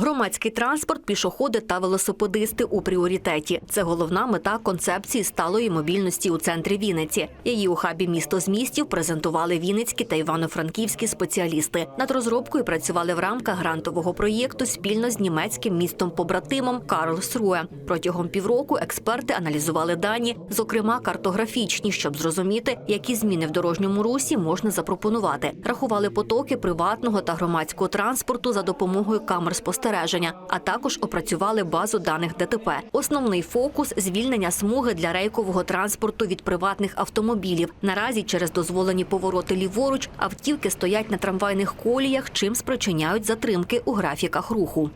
Громадський транспорт, пішоходи та велосипедисти у пріоритеті. Це головна мета концепції сталої мобільності у центрі Вінниці. Її у хабі місто з містів презентували вінницькі та івано-франківські спеціалісти. Над розробкою працювали в рамках грантового проєкту спільно з німецьким містом побратимом Карлсруе. Протягом півроку експерти аналізували дані, зокрема картографічні, щоб зрозуміти, які зміни в дорожньому русі можна запропонувати. Рахували потоки приватного та громадського транспорту за допомогою камер спостереження, а також опрацювали базу даних ДТП. Основний фокус звільнення смуги для рейкового транспорту від приватних автомобілів. Наразі через дозволені повороти ліворуч автівки стоять на трамвайних коліях, чим спричиняють затримки у графіках руху.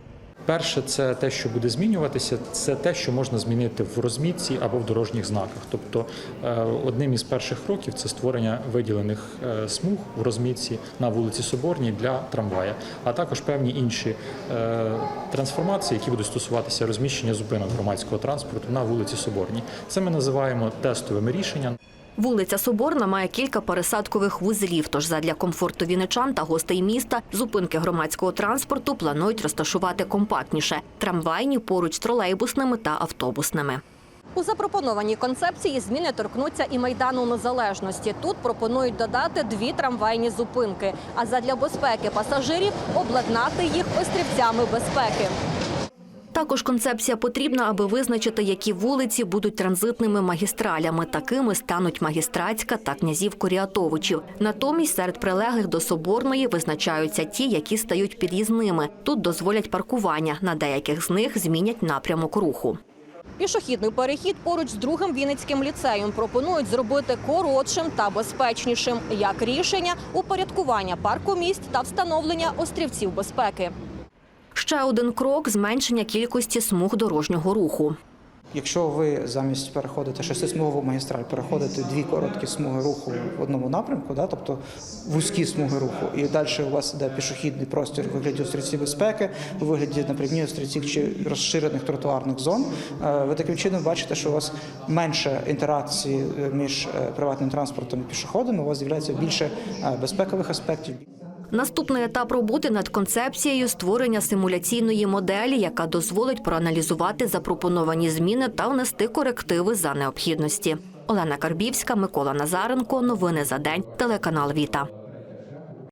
Перше, це те, що буде змінюватися, це те, що можна змінити в розмітці або в дорожніх знаках. Тобто е, одним із перших кроків це створення виділених е, смуг в розмітці на вулиці Соборній для трамвая, а також певні інші е, трансформації, які будуть стосуватися розміщення зупинок громадського транспорту на вулиці Соборній. Це ми називаємо тестовими рішенням. Вулиця Соборна має кілька пересадкових вузлів. Тож задля комфорту віничан та гостей міста зупинки громадського транспорту планують розташувати компактніше трамвайні поруч з тролейбусними та автобусними. У запропонованій концепції зміни торкнуться і майдану незалежності. Тут пропонують додати дві трамвайні зупинки, а задля безпеки пасажирів обладнати їх острівцями безпеки. Також концепція потрібна, аби визначити, які вулиці будуть транзитними магістралями. Такими стануть магістратська та князів Коріатовичів. Натомість серед прилеглих до Соборної визначаються ті, які стають під'їзними. Тут дозволять паркування. На деяких з них змінять напрямок руху. Пішохідний перехід поруч з другим Вінницьким ліцеєм пропонують зробити коротшим та безпечнішим як рішення упорядкування паркомісць та встановлення острівців безпеки. Ще один крок зменшення кількості смуг дорожнього руху. Якщо ви замість переходити шестисмугову магістраль, переходите дві короткі смуги руху в одному напрямку, да, тобто вузькі смуги руху, і далі у вас йде пішохідний простір у вигляді острівців безпеки, у вигляді напрямні острівців чи розширених тротуарних зон, е, ви таким чином бачите, що у вас менше інтеракції е, між е, приватним транспортом і пішоходами, у вас з'являється більше безпекових аспектів. Наступний етап роботи над концепцією створення симуляційної моделі, яка дозволить проаналізувати запропоновані зміни та внести корективи за необхідності. Олена Карбівська, Микола Назаренко. Новини за день. Телеканал Віта.